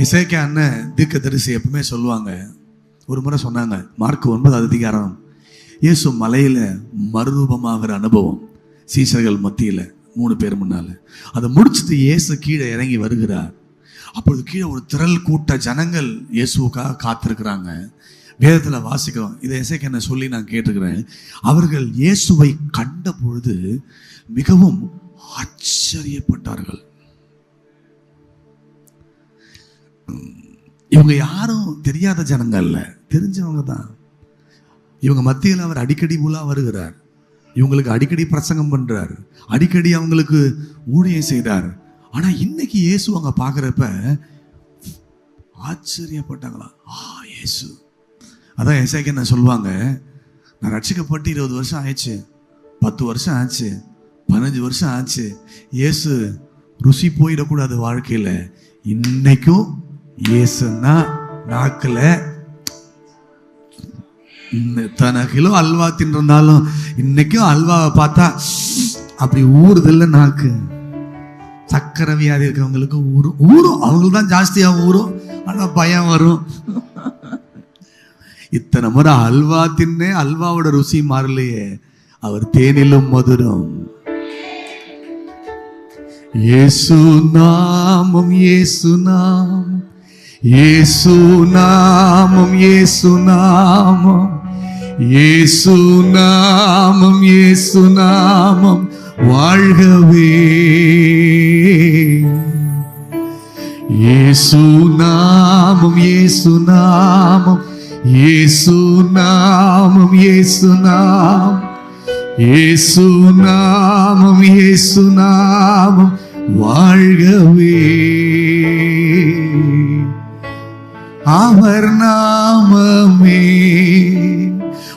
இசைக்க அண்ணன் தீர்க்க தரிசி எப்பவுமே சொல்லுவாங்க. ஒரு முறை சொன்னாங்க மார்க் ஒன்பதாவது அதிகாரம் இயேசு மலையில் மறுரூபமாகிற அனுபவம் சீசர்கள் மத்தியில் மூணு பேர் முன்னால். அதை முடிச்சுட்டு இயேசு கீழே இறங்கி வருகிறார். அப்பொழுது கீழே ஒரு திரள் கூட்ட ஜனங்கள் இயேசுக்காக காத்திருக்கிறாங்க. வேதத்தில் வாசிக்கிறோம். இதை இசைக்கு என்ன சொல்லி நான் கேட்டுக்கிறேன் அவர்கள் இயேசுவை கண்ட பொழுது மிகவும் ஆச்சரியப்பட்டார்கள். இவங்க யாரும் தெரியாத ஜனங்க இல்லை தெரிஞ்சவங்க தான். இவங்க மத்தியில் அவர் அடிக்கடி உலா வருகிறார். இவங்களுக்கு அடிக்கடி பிரசங்கம் பண்றார். அடிக்கடி அவங்களுக்கு ஊழியம் செய்தார். ஆனா இன்னைக்கு இயேசு அவங்க பார்க்குறப்ப ஆச்சரியப்பட்டாங்களா? ஆ இயேசு. அதான் எசைக்கு என்ன சொல்லுவாங்க? நான் ரட்சிக்கப்பட்டு இருபது வருஷம் ஆயிடுச்சு. பத்து வருஷம் ஆச்சு. பதினஞ்சு வருஷம் ஆச்சு. இயேசு ருசி போயிடக்கூடாது வாழ்க்கையில். இன்னைக்கும் இயேசுன்னா நாக்கில் இத்தனை கிலோ அல்வா தின்றிருந்தாலும் இன்னைக்கும் அல்வாவை பார்த்தா அப்படி ஊறுதல்ல நாக்கு. சக்கரை வியாதி இருக்கவங்களுக்கு ஊறும். ஊறும் அவங்களுக்கு தான் ஜாஸ்தியாக ஊறும். ஆனால் பயம் வரும். இத்தனை முறை அல்வா தின்னே அல்வாவோட ருசி மாறலையே. அவர் தேனிலும் மதுரம். இயேசு நாமம் இயேசு நாமம். இயேசு நாமம் இயேசு நாமம். இயேசு நாமம் இயேசு நாமம். வாழ்கவே. இயேசு நாமம் இயேசு நாமம். இயேசு நாமம் இயேசு நாமம். இயேசு நாமம் இயேசு நாமம். வாழ்கவே. அவர் நாமமே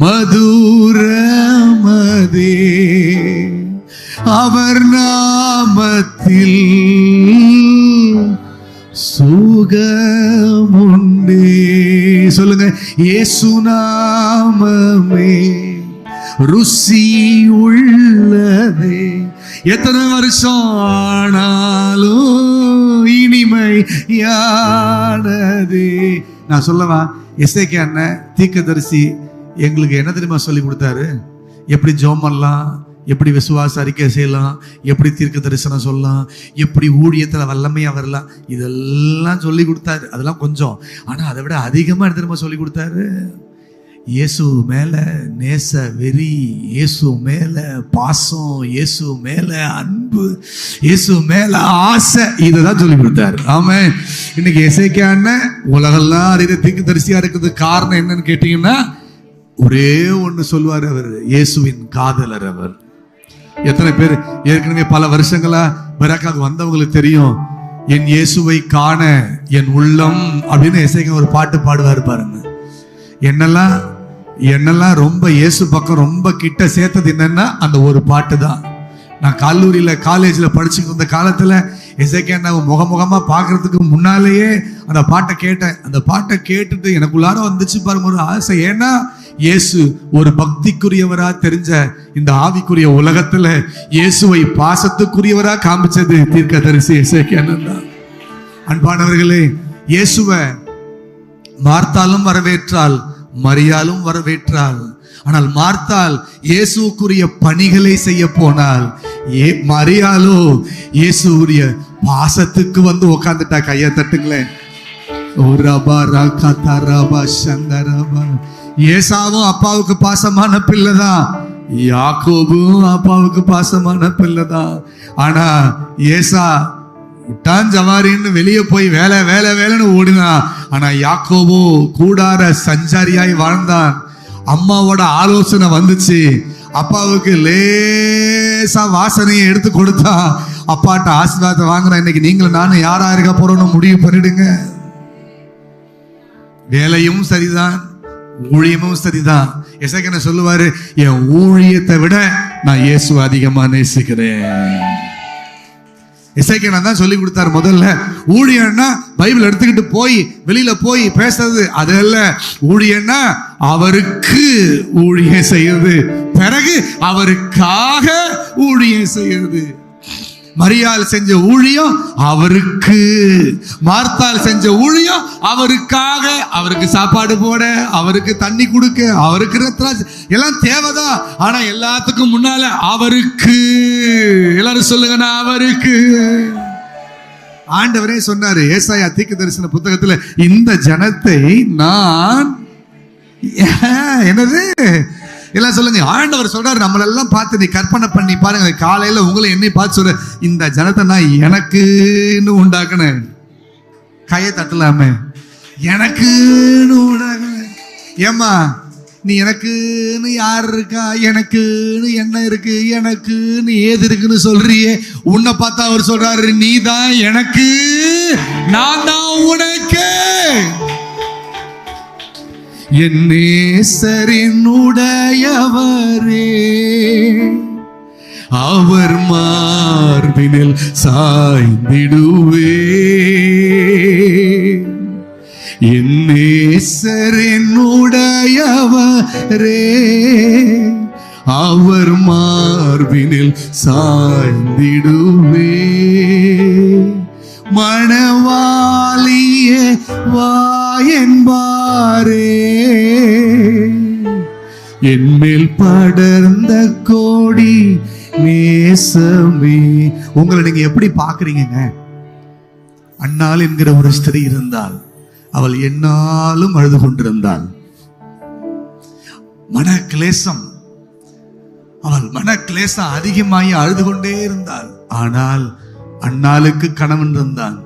மதுரமதே அவர் நாமத்தில் சுகமுண்டே. சொல்லுங்க இயேசு நாமமே ருசி உள்ளதே. எத்தனை வருஷம் ஆனாலும் இனிமை யானதே நான் சொல்லவா எஸ்ஐகே அண்ணன் தீக்கதரிசி எங்களுக்கு என்ன தெரியுமா சொல்லி கொடுத்தாரு? எப்படி ஜோம் பண்ணலாம் எப்படி விசுவாச அறிக்கை செய்யலாம் எப்படி தீர்க்க தரிசனம் சொல்லலாம் எப்படி ஊழியத்தில் வல்லமையாக வரலாம் இதெல்லாம் சொல்லி கொடுத்தாரு. அதெல்லாம் கொஞ்சம். ஆனால் அதை விட அதிகமாக என்ன தெரியுமா சொல்லி கொடுத்தாரு? இயேசு மேலே நேச வெறி இயேசு மேலே பாசம் இயேசு மேலே அன்பு இயேசு மேலே ஆசை. இதை தான் சொல்லி கொடுத்தார். ஆமாம் இன்னைக்கு இசைக்கான உலகெல்லாம் அறிந்த திங்கு தரிசியாக இருக்கிறதுக்கு காரணம் என்னன்னு கேட்டிங்கன்னா ஒரே ஒன்று சொல்லுவார் அவர் இயேசுவின் காதலர் அவர். எத்தனை பேர் ஏற்கனவே பல வருஷங்களா பெராக்காக்கு வந்தவங்களுக்கு தெரியும் என் இயேசுவை காண என் உள்ளம் அப்படின்னு இசைக்க ஒரு பாட்டு பாடுவார் பாருங்க. என்னெல்லாம் என்னெல்லாம் ரொம்ப இயேசு பக்கம் ரொம்ப கிட்ட சேர்த்தது என்னன்னா அந்த ஒரு பாட்டு தான் நான் கல்லூரியில் காலேஜில் படிச்சுட்டு இருந்த காலத்துல இசைக்கேண்ணா முகமுகமாக பார்க்குறதுக்கு முன்னாலேயே அந்த பாட்டை கேட்டேன். அந்த பாட்டை கேட்டுட்டு எனக்குள்ளார வந்துச்சு பாருங்க ஒரு ஆசை. ஏன்னா இயேசு ஒரு பக்திக்குரியவராக தெரிஞ்ச இந்த ஆவிக்குரிய உலகத்தில் இயேசுவை பாசத்துக்குரியவராக காமிச்சது தீர்க்கதரிசி இசைக்கேண்ணன் தான். அன்பானவர்களே இயேசுவை மார்த்தாலும் வரவேற்றால் மரியாலும் வரவேற்றாள். ஆனால் மார்த்தால் இயேசுக்குரிய பணிகளை செய்ய போனால் ஏ மரியாலோ இயேசுடைய பாசத்துக்கு வந்து உட்காந்துட்டா கையை தட்டுங்களேன். ஓ ஏசாவும் அப்பாவுக்கு பாசமான பிள்ளைதான். யாக்கோபும் அப்பாவுக்கு பாசமான பிள்ளைதான். ஆனா ஏசா விட்டான் ஜவாரின்னு வெளியே போய் வேலை வேலை வேலைன்னு ஓடினான் ஆனா யாக்கோபோ கூடார சஞ்சாரியாய் வாழ்ந்தான். அம்மாவோட ஆலோசனை வந்துச்சு. அப்பாவுக்கு லேசா வாசனையை எடுத்து கொடுத்தா அப்பாட்ட ஆசீர்வாதத்தை வாங்குறேன் இன்னைக்கு நீங்களும் நானும் யாரா இருக்க போறோம்னு முடிவு பண்ணிடுங்க. வேலையும் சரிதான் ஊழியமும் சரிதான். எசக்கன சொல்லுவாரு? என் ஊழியத்தை விட நான் இயேசு அதிகமா நேசிக்கிறேன். இசைக்கணும் தான் சொல்லி கொடுத்தாரு முதல்ல. ஊழியன்னா பைபிள் எடுத்துக்கிட்டு போய் வெளியில போய் பேசுறது அது அல்ல. ஊழியன்னா அவருக்கு ஊழியம் செய்யறது. பிறகு அவருக்காக ஊழியம் செய்யறது. மரியாள் செஞ்ச ஊழியம் அவருக்கு. மார்த்தால் செஞ்ச ஊழியம் அவருக்காக. அவருக்கு சாப்பாடு போட அவருக்கு தண்ணி கொடுக்க அவருக்கு ரத்ராஜ் எல்லாம் தேவைதான். ஆனா எல்லாத்துக்கும் முன்னால அவருக்கு. எல்லாரும் சொல்லுங்க நான் அவருக்கு. ஆண்டவரே சொன்னாரு ஏசாயா தீர்க்க தரிசன புத்தகத்துல இந்த ஜனத்தை நான் என்னது? எல்லாம் சொல்லுங்க ஆண்டவர் சொல்றாரு நம்மளெல்லாம் பார்த்து நீ கற்பனை பண்ணி பாருங்க காலையில உங்களை என்னை பார்த்து சொல்ற இந்த ஜனத்தை நான் எனக்குன்னு உண்டாக்குனேன். கையை தட்டலாமே. எனக்குன்னு உண்டாக்குனேன். ஏம்மா நீ எனக்குன்னு யார் இருக்கா? எனக்குன்னு என்ன இருக்கு? எனக்குன்னு ஏது இருக்குன்னு சொல்றியே. உன்னை பார்த்தா அவர் சொல்றாரு நீ தான் எனக்கு நான் தான் உனக்கு. என் நேசரினுடையவரே அவர் மார்பினில் சாய்ந்திடுவே என் நேசரினுடையவரே அவர் மார்பினில் சாய்ந்திடுவே மணவாளியே வா என்பாரே. என்மேல் படர்ந்த கோடி நேசமே. உங்களை நீங்க எப்படி பாக்குறீங்க அண்ணாள் என்கிற ஒரு ஸ்திரீ இருந்தால் அவள் என்னாலும் அழுது கொண்டிருந்தாள். மன கிளேசம் அவள் மன கிளேசம் அதிகமாகி அழுது கொண்டே இருந்தாள். ஆனால் அண்ணாளுக்கு கணவன் இருந்தான்.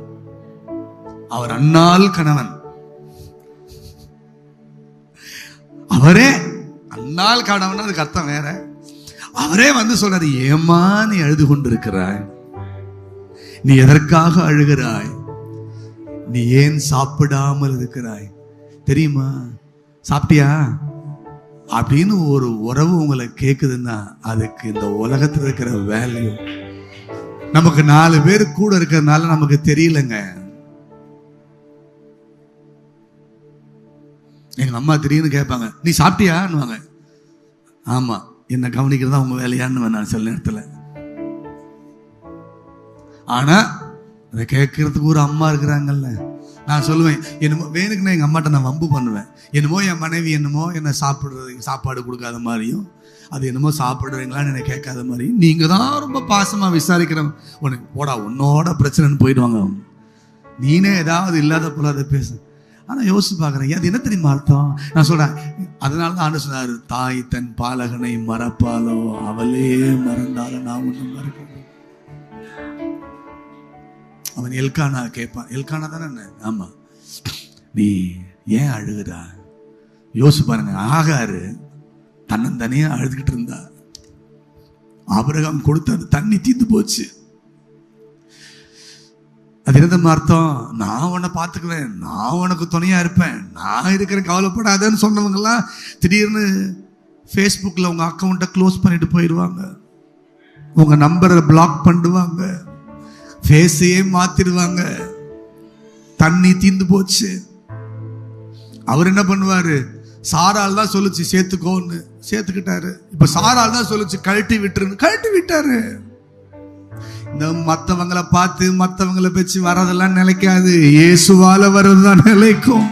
அவர் அண்ணாள் கணவன். அவரே அன்னால் காணவன் அதுக்கு அர்த்தம் வேற. அவரே வந்து சொல்றாரு ஏமா நீ அழுது கொண்டிருக்கிறாய்? நீ எதற்காக அழுகிறாய்? நீ ஏன் சாப்பிடாமல் இருக்கிறாய்? தெரியுமா? சாப்பிட்டியா? அப்படின்னு ஒரு உறவு உங்களை கேக்குதுன்னா அதுக்கு இந்த உலகத்துல இருக்கிற வேல்யூ நமக்கு நாலு பேர் கூட இருக்கிறதுனால நமக்கு தெரியலங்க. எங்கள் அம்மா திடீர்னு கேட்பாங்க நீ சாப்பிட்டியான்னுவாங்க. ஆமா கவனிக்கிறது தான் உங்கள் வேலையான்னு நான் சில நேரத்தில். ஆனா அதை கேட்கறதுக்கு ஒரு அம்மா இருக்கிறாங்கல்ல. நான் சொல்லுவேன் என்னமோ வேணுக்குன்னா எங்க அம்மாட்ட நான் வம்பு பண்ணுவேன். என்னமோ என் மனைவி என்னமோ என்ன சாப்பிடுறது சாப்பாடு கொடுக்காத மாதிரியும் அது என்னமோ சாப்பிடுறீங்களான்னு என்னை கேட்காத மாதிரி நீங்க தான் ரொம்ப பாசமா விசாரிக்கிற உனக்கு போடா உன்னோட பிரச்சனைன்னு போயிடுவாங்க அவங்க. நீனே ஏதாவது இல்லாத போல அதை பேசு. ஆனால் யோசிச்சு பார்க்குறேன் அது என்ன தெரியுமா அர்த்தம்? நான் சொல்கிறேன் அதனால தான் ஆண்டு சொன்னார் தாய் தன் பாலகனை மறப்பாலோ அவளே மறந்தாலும் நான் ஒன்றும் மறக்க அவன் எல்கானா கேட்பான் எல்கானா தானே என்ன? ஆமாம் நீ ஏன் அழுகுறா? யோசிச்சு பாருங்க ஆகாரு தன்னந்தனியாக அழுதுகிட்டு இருந்தா அபிரகம் கொடுத்த தண்ணி தீந்து போச்சு. அது என்னது அர்த்தம்? நான் உன்னை பார்த்துக்குவேன். நான் உனக்கு துணையாக இருப்பேன். நான் இருக்கிறேன் கவலைப்படாதேன்னு சொன்னவங்கெல்லாம் திடீர்னு ஃபேஸ்புக்கில் உங்கள் அக்கௌண்ட்டை க்ளோஸ் பண்ணிட்டு போயிடுவாங்க. உங்கள் நம்பரை பிளாக் பண்ணிடுவாங்க ஃபேஸையே மாற்றிடுவாங்க தண்ணி தீந்து போச்சு. அவர் என்ன பண்ணுவார்? சாரால் தான் சொல்லுச்சு சேர்த்துக்கோன்னு. சேர்த்துக்கிட்டாரு. இப்போ சாரால் தான் சொல்லுச்சு கழட்டி விட்டுருன்னு. கழட்டி விட்டாரு. இந்த மத்தவங்களை பார்த்து மத்தவங்களை வச்சு வர்றதெல்லாம் நிலைக்காது. இயேசுவால வர்றதுதான் நிலைக்கும்.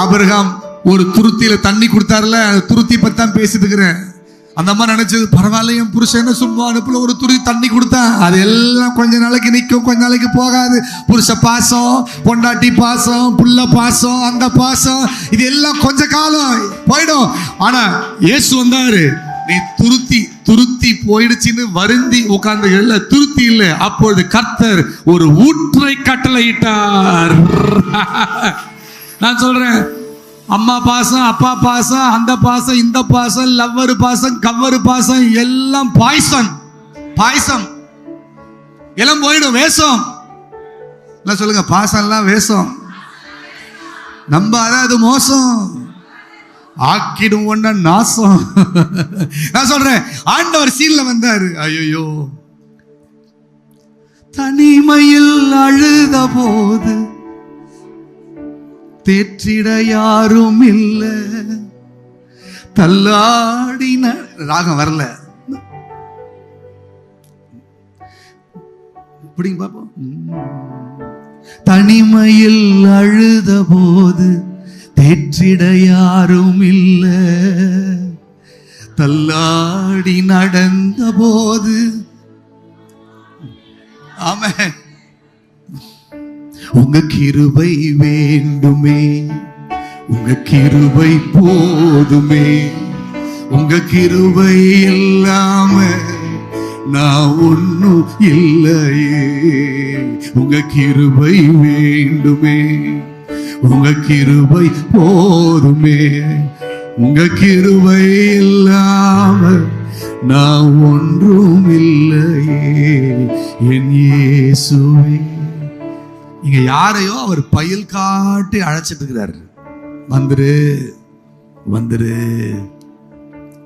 ஆபிரகாம் ஒரு துருத்தியில தண்ணி கொடுத்தாருல துருத்தி பத்தி தான் பேசிட்டு இருக்கிறேன் அந்த அம்மா நினைச்சது பரவாயில்ல என் புருஷன் சும்மா அனுப்புல ஒரு துருத்தி தண்ணி கொடுத்தா? அது எல்லாம் கொஞ்ச நாளைக்கு நிற்கும் கொஞ்ச நாளைக்கு போகாது. புருஷ பாசம் பொண்டாட்டி பாசம் புள்ள பாசம் அந்த பாசம் இது எல்லாம் கொஞ்ச காலம் போயிடும். ஆனா இயேசு வந்தாரு. நீ துருத்தி துருத்தி போயிடுச்சுன்னு வருந்தி உட்கார்ந்து துருத்தி இல்லை. அப்பொழுது கர்த்தர் ஒரு ஊற்றை கட்டளையிட்டார். நான் சொல்றேன் அம்மா பாசம் அப்பா பாசம் அந்த பாசம் இந்த பாசம் லவ்வர் பாசம் கவ்வர் பாசம் எல்லாம் பாய்சன் பாய்சம். எல்லாம் போயிடும் வேஷம். எல்லாம் சொல்லுங்க பாசம் எல்லாம் வேஷம். நம்ப அது மோசம்? ஆக்கிடும் நாசம். நான் சொல்றேன் ஆண்டவர் சீல்ல வந்தாரு. ஐயோ தனிமையில் அழுத போது தேற்றிட யாரும் இல்ல தள்ளாடின ராகம் வரல. பிடிங்க பார்ப்போம் உம். தனிமையில் அழுத போது தேற்றிட யாரும் இல்லை தள்ளாடி நடந்த போது ஆமென். உங்க கிருபை வேண்டுமே. உங்க கிருபை போதுமே. உங்க கிருபை இல்லாம நான் ஒண்ணும் இல்லையே. உங்க கிருபை வேண்டுமே. உங்க கிருபை போதுமே. உங்க கிருபை இல்லாம நான் ஒன்றும் இல்லையே என் இயேசுவே. இங்க யாரையோ அவர் பயில் காட்டி அழைச்சிட்டு இருக்கிறாரு. வந்துரு வந்துரு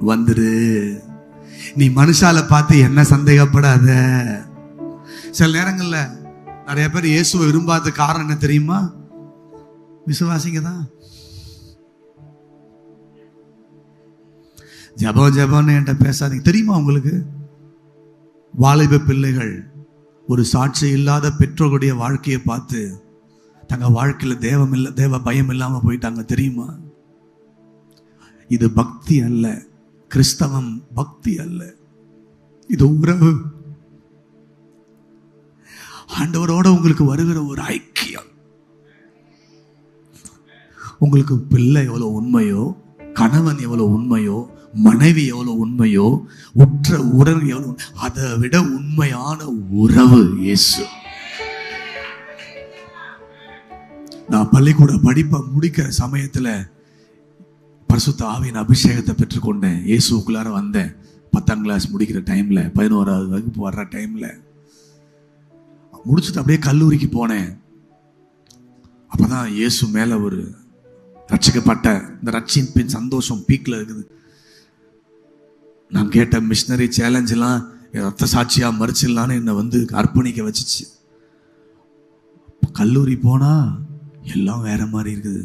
வந்துரு. நீ மனுஷால பார்த்து என்ன சந்தேகப்படாத? சில நேரங்கள்ல நிறைய பேர் இயேசுவை விரும்பாத காரணம் என்ன தெரியுமா? விசுவாசிங்க தான் ஜபம் ஜபம்னு என்கிட்ட பேசாதீங்க. தெரியுமா உங்களுக்கு? வாலிப பிள்ளைகள் ஒரு சாட்சி இல்லாத பெற்றோர்களுடைய வாழ்க்கையை பார்த்து தங்க வாழ்க்கையில தேவம் இல்ல தேவ பயம் இல்லாம போயிட்டாங்க. தெரியுமா? இது பக்தி அல்ல. கிறிஸ்தவம் பக்தி அல்ல. இது உறவு. ஆண்டவரோட உங்களுக்கு வருகிற ஒரு ஐக்கியம். உங்களுக்கு பிள்ளை எவ்வளோ உண்மையோ கணவன் எவ்வளோ உண்மையோ மனைவி எவ்வளோ உண்மையோ உற்ற உறவு எவ்வளோ அதை விட உண்மையான உறவு இயேசு. நான் பள்ளிக்கூட படிப்பை முடிக்கிற சமயத்தில் பரிசுத்த ஆவியின் அபிஷேகத்தை பெற்றுக்கொண்டேன். இயேசுக்குள்ளார வந்தேன். பத்தாம் கிளாஸ் முடிக்கிற டைமில் பதினோராவது வகுப்பு வர்ற டைமில் முடிச்சுட்டு அப்படியே கல்லூரிக்கு போனேன். அப்போ தான் இயேசு மேலே ஒரு ரட்சிக்கப்பட்ட இந்த ரட்சிப்பின் சந்தோஷம் பீக்கில் இருக்குது. நான் கேட்ட மிஷினரி சேலஞ்செலாம் ரத்த சாட்சியாக மறுச்சிடலான்னு என்னை வந்து அர்ப்பணிக்க வச்சுச்சு. கல்லூரி போனால் எல்லாம் வேற மாதிரி இருக்குது.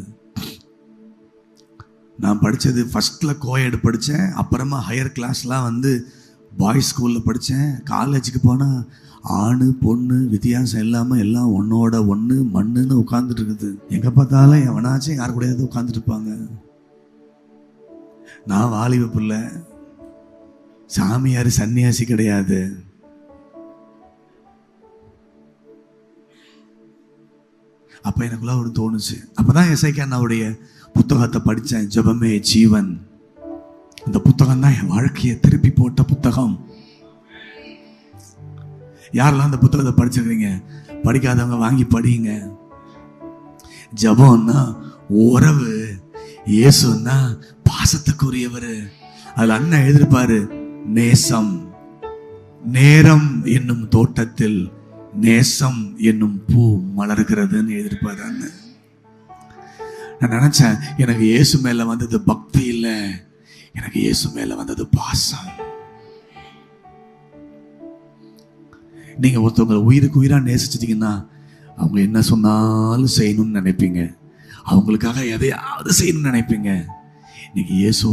நான் படித்தது ஃபஸ்ட்டில் கோயெடு படித்தேன் அப்புறமா ஹையர் கிளாஸ்லாம் வந்து பாய்ஸ் ஸ்கூலில் படித்தேன் காலேஜுக்கு போனால் ஆணு பொண்ணு வித்தியாசம் இல்லாமல் எல்லாம் ஒன்னோட ஒன்று மண்ணுன்னு உட்காந்துட்டு இருக்குது. எங்கே பார்த்தாலும் எவனாச்சும் யார் கூடயாவது உட்காந்துட்டு இருப்பாங்க. நான் வாலிப பிள்ளை. சாமியார் சன்னியாசி கிடையாது. அப்போ எனக்குள்ள ஒரு தோணுச்சு. அப்போ தான் எஸ்ஐக்கு அண்ணாவுடைய புத்தகத்தை படித்தேன் ஜெபமே ஜீவன். இந்த புத்தகம் தான் என் வாழ்க்கையை திருப்பி போட்ட புத்தகம். யாரெல்லாம் அந்த புத்தகத்தை படிச்சிருக்கீங்க படிக்காதவங்க வாங்கி படிங்க ஜபம்னா உறவு இயேசுன்னா பாசத்துக்குரியவர். அதுல அண்ணன் எழுதிருப்பாரு நேசம் நேரம் என்னும் தோட்டத்தில் நேசம் என்னும் பூ மலர்கிறதுன்னு எழுதிருப்பாரு அண்ணன். நான் நினைச்சேன் எனக்கு இயேசு மேல வந்தது பக்தி இல்லை. எனக்கு இயேசு மேல வந்தது பாசம். நீங்க ஒருத்தவங்களை உயிருக்கு உயிரா நேசிச்சிட்டீங்கன்னா அவங்க என்ன சொன்னாலும் செய்யணும்னு நினைப்பீங்க. அவங்களுக்காக எதையாவது செய்யணும்னு நினைப்பீங்க. இன்னைக்கு இயேசு